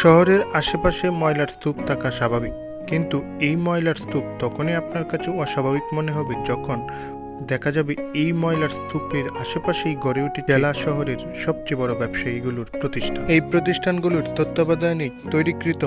শহরের আশেপাশে ময়লার স্তূপ থাকা স্বাভাবিক। কিন্তু এই ময়লার স্তূপ তখনই আপনার কাছে অস্বাভাবিক মনে হবে যখন দেখা যাবে এই ময়লার স্তূপের আশেপাশেই গড়ে উঠে জেলা শহরের সবচেয়ে বড় ব্যবসায়ীগুলোর প্রতিষ্ঠান। এই প্রতিষ্ঠানগুলোর তত্ত্বাবধানে তৈরিকৃত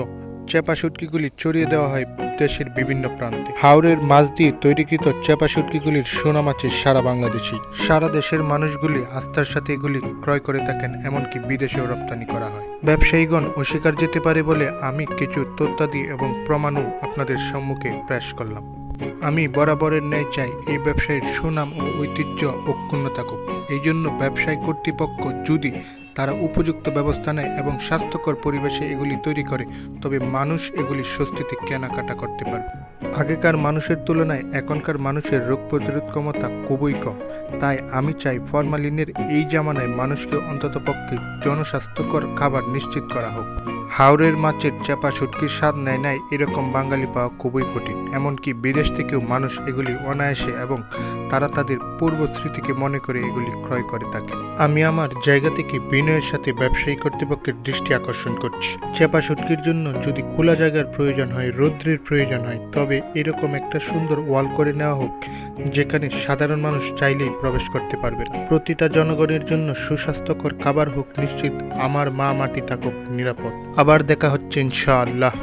চেপা শুটকিগুলি ছড়িয়ে দেওয়া হয় দেশের বিভিন্ন প্রান্তে। হাওরের মাছ দিয়ে তৈরিকৃত চেপা শুটকিগুলির সুনাম আছে সারা বাংলাদেশেই। সারা দেশের মানুষগুলি আস্থার সাথে এগুলি ক্রয় করে থাকেন, এমনকি বিদেশেও রপ্তানি করা হয়। ব্যবসায়ীগণ অস্বীকার যেতে পারে বলে আমি কিছু তথ্যাদি এবং প্রমাণও আপনাদের সম্মুখে পেশ করলাম। আমি বরাবরের ন্যায় চাই এই ব্যবসায়ের সুনাম ও ঐতিহ্য অক্ষুণ্ণ থাকুক। এই জন্য ব্যবসায়ী কর্তৃপক্ষ যদি তারা উপযুক্ত ব্যবস্থা নেয় এবং স্বাস্থ্যকর পরিবেশে এগুলি তৈরি করে, তবে মানুষ এগুলি স্বস্তিতে কেনাকাটা করতে পারবে। আগেকার মানুষের তুলনায় এখনকার মানুষের রোগ প্রতিরোধ ক্ষমতা খুবই কম। তাই আমি চাই ফরমালিনের এই জামানায় মানুষকে অন্ততপক্ষে জনস্বাস্থ্যকর খাবার নিশ্চিত করা হোক। হাওরের মাছের চাপা শুটকির স্বাদ নেয় নাই, এরকম বাঙালি পাওয়া খুবই কঠিন। এমনকি বিদেশ থেকেও মানুষ এগুলি অনায়াসে এবং তারা তাদের পূর্ব স্মৃতিকে মনে করে এগুলি ক্রয় করে থাকে। আমি আমার জায়গা থেকে বিনয়ের সাথে ব্যবসায়ী কর্তৃপক্ষের দৃষ্টি আকর্ষণ করছি। চেপা শুটকির জন্য যদি খোলা জায়গার প্রয়োজন হয়, রৌদ্রের প্রয়োজন হয়, তবে এরকম একটা সুন্দর ওয়াল করে নেওয়া হোক, যেখানে সাধারণ মানুষ চাইলেই প্রবেশ করতে পারবে প্রতিটা জনগণের জন্য সুস্বাস্থ্যকর খাবার হোক, নিশ্চিত আমার মা মাটি থাকুক নিরাপদ। আবার দেখা হচ্ছে ইনশাআল্লাহ।